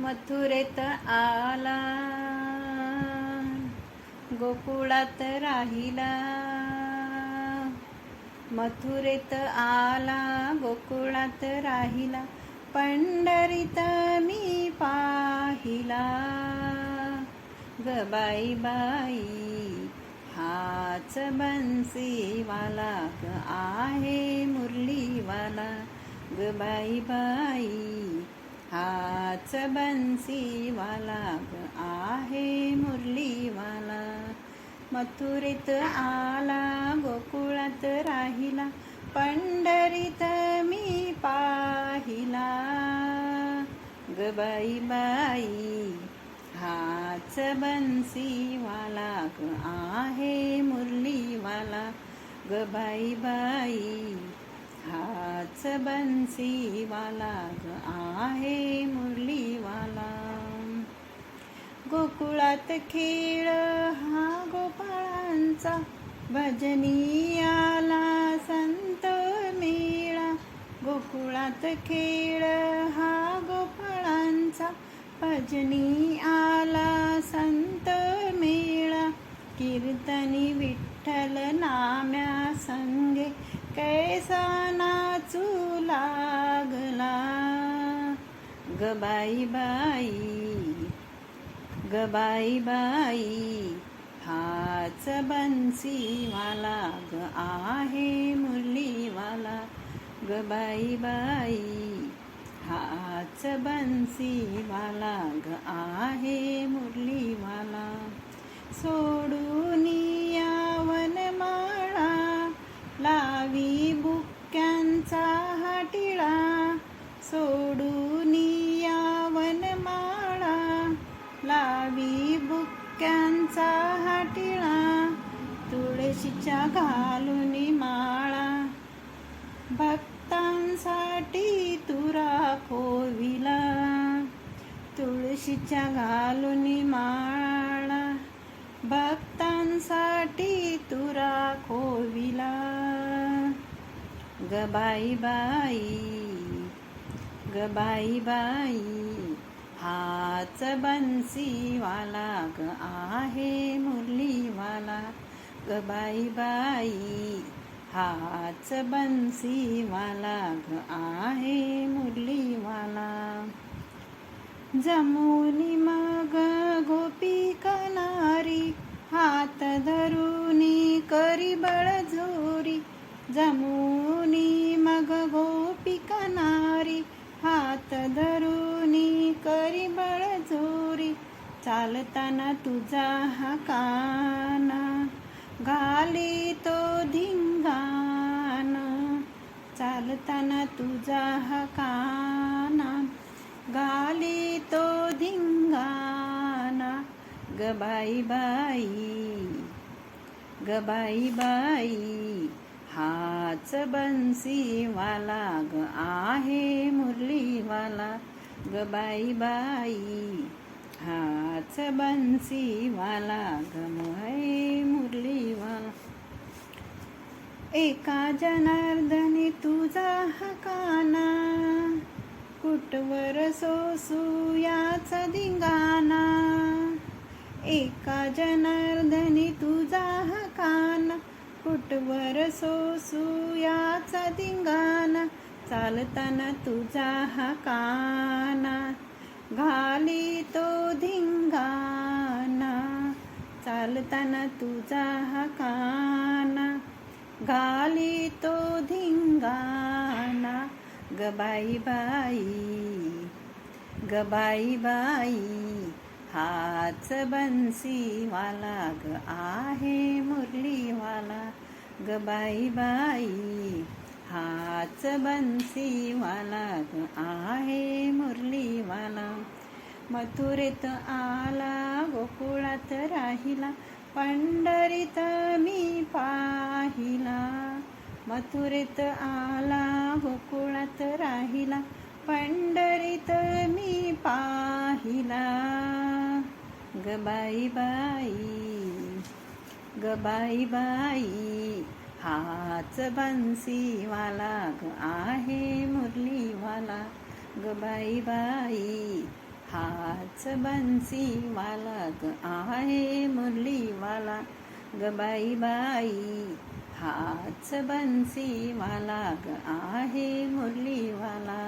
मथुरेत आला. गोकुळात राहिला. मथुरेत आला गोकुळात राहिला. पंढरीत मी पाहिला. गबाई बाई हाच बन्सीवाला ग आहे मुरलीवाला. गबाई बाई हाच बन्सीवाला ग आहे मुरलीवाला. मथुरेत आला गोकुळात राहिला पंढरीत मी पाहिला. गबाई बाई हाच बन्सीवाला ग आहे मुरलीवाला. गबाई बाई हाच बन्सीवाला ग आहे मुरलीवाला. गोकुळात खेळ हा गोपाळांचा भजनी आला संत मेळा. गोकुळात खेळ हा गोपाळांचा भजनी आला गबाई बाई गबाई बाई हाच बन्सीवाला ग आहे मुरलीवाला गबाई बाई हाच बन्सीवाला ग आहे मुरलीवाला सोडू तुळशीच्या घालून माळा. भक्तांसाठी तुरा कोविला. तुळशीच्या घालून माळा. भक्तांसाठी तुरा कोविला. गबाई बाई गबाई बाई हाच बन्सीवाला ग आहे मुरलीवाला. ग बाई हाच बन्सीवाला ग आहे मुरलीवाला. जमुनी मग गोपी कनारी हात धरुनी करी बळझोरी जमुनी मग गोपी कनारी हात धरुनी करी बळझोरी चालताना तुझा हा काना चालताना तुझा हा काना गाली तो धिंगाणा गबाई बाई गबाई बाई हाच बन्सीवाला ग आहे मुरलीवाला. गबाई बाई हाच बन्सीवाला ग एका जनार्दनी तुझा हा काना कुटवर सोसूयाच दिंगाना एका जनार्दनी तुझा हा काना कुटवर सोसूयाच दिंगाना चालताना तुझा हा काना घाली तो धिंगाना चालताना तुझा हा काना घाली तो धिंगाणा. गबाई बाई गबाई बाई हाच बन्सीवाला ग आहे मुरलीवाला. गबाई बाई हाच बन्सीवाला ग आहे मुरलीवाला. मथुरेत आला गोकुळात राहिला पंढरीत मी पाहिला मथुरेत आला गोकुळात राहिला पंढरीत मी पाहिला. गबाई बाई गबाई बाई हाच बन्सीवाला ग आहे मुरलीवाला. गबाई बाई हाच बन्सीवाला ग आहे मुरली ग बाई बाई हाच बन्सी वाला ग आहे मुरलीवाला.